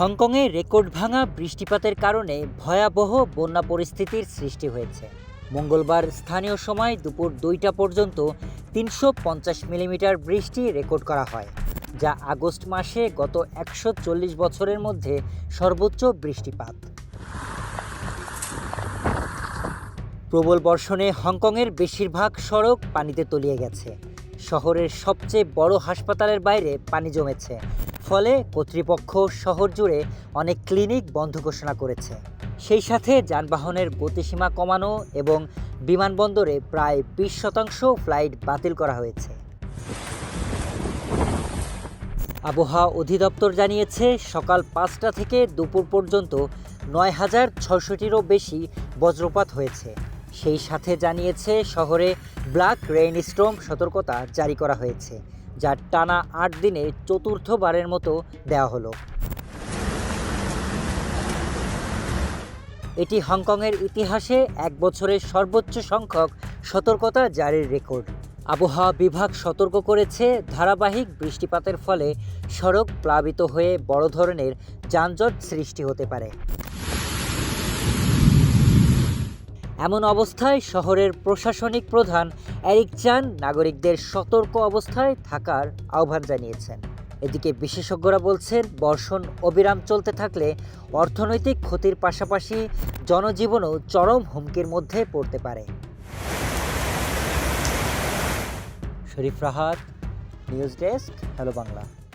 হংকংয়ে record ভাঙা বৃষ্টিপাতের কারণে ভয়াবহ বন্যা পরিস্থিতির সৃষ্টি হয়েছে। মঙ্গলবার স্থানীয় সময় দুপুর দুইটা পর্যন্ত তিনশো পঞ্চাশ মিলিমিটার বৃষ্টি রেকর্ড করা হয়, যা আগস্ট মাসে গত একশো চল্লিশ বছরের মধ্যে সর্বোচ্চ বৃষ্টিপাত। প্রবল বর্ষণে হংকংয়ের বেশিরভাগ সড়ক পানিতে তলিয়ে গেছে। শহরের সবচেয়ে বড় হাসপাতালের বাইরে পানি জমেছে। ফলে কর্তৃপক্ষ শহর জুড়ে অনেক ক্লিনিক বন্ধ ঘোষণা করেছে। সেই সাথে যানবাহনের গতিসীমা কমানো এবং বিমানবন্দরে প্রায় বিশ শতাংশ ফ্লাইট বাতিল করা হয়েছে। আবহাওয়া অধিদপ্তর জানিয়েছে, সকাল পাঁচটা থেকে দুপুর পর্যন্ত নয় হাজার ছয়শটিরও বেশি বজ্রপাত হয়েছে। সেই সাথে জানিয়েছে শহরে ব্ল্যাক রেইন স্ট্রম সতর্কতা জারি করা হয়েছে, যা টানা আট দিনে চতুর্থবারের মতো দেওয়া হলো। এটি হংকংয়ের ইতিহাসে এক বছরের সর্বোচ্চ সংখ্যক সতর্কতা জারির রেকর্ড। আবহাওয়া বিভাগ সতর্ক করেছে, ধারাবাহিক বৃষ্টিপাতের ফলে সড়ক প্লাবিত হয়ে বড় ধরনের যানজট সৃষ্টি হতে পারে। এমন অবস্থায় শহরের প্রশাসনিক প্রধান এরিক চান নাগরিকদের সতর্ক অবস্থায় থাকার আহ্বান জানিয়েছেন। এদিকে বিশেষজ্ঞরা বলছেন, বর্ষণ অবিরাম চলতে থাকলে অর্থনৈতিক ক্ষতির পাশাপাশি জনজীবনও চরম হুমকির মধ্যে পড়তে পারে। Sharif Rahat, news desk, hello Bangla.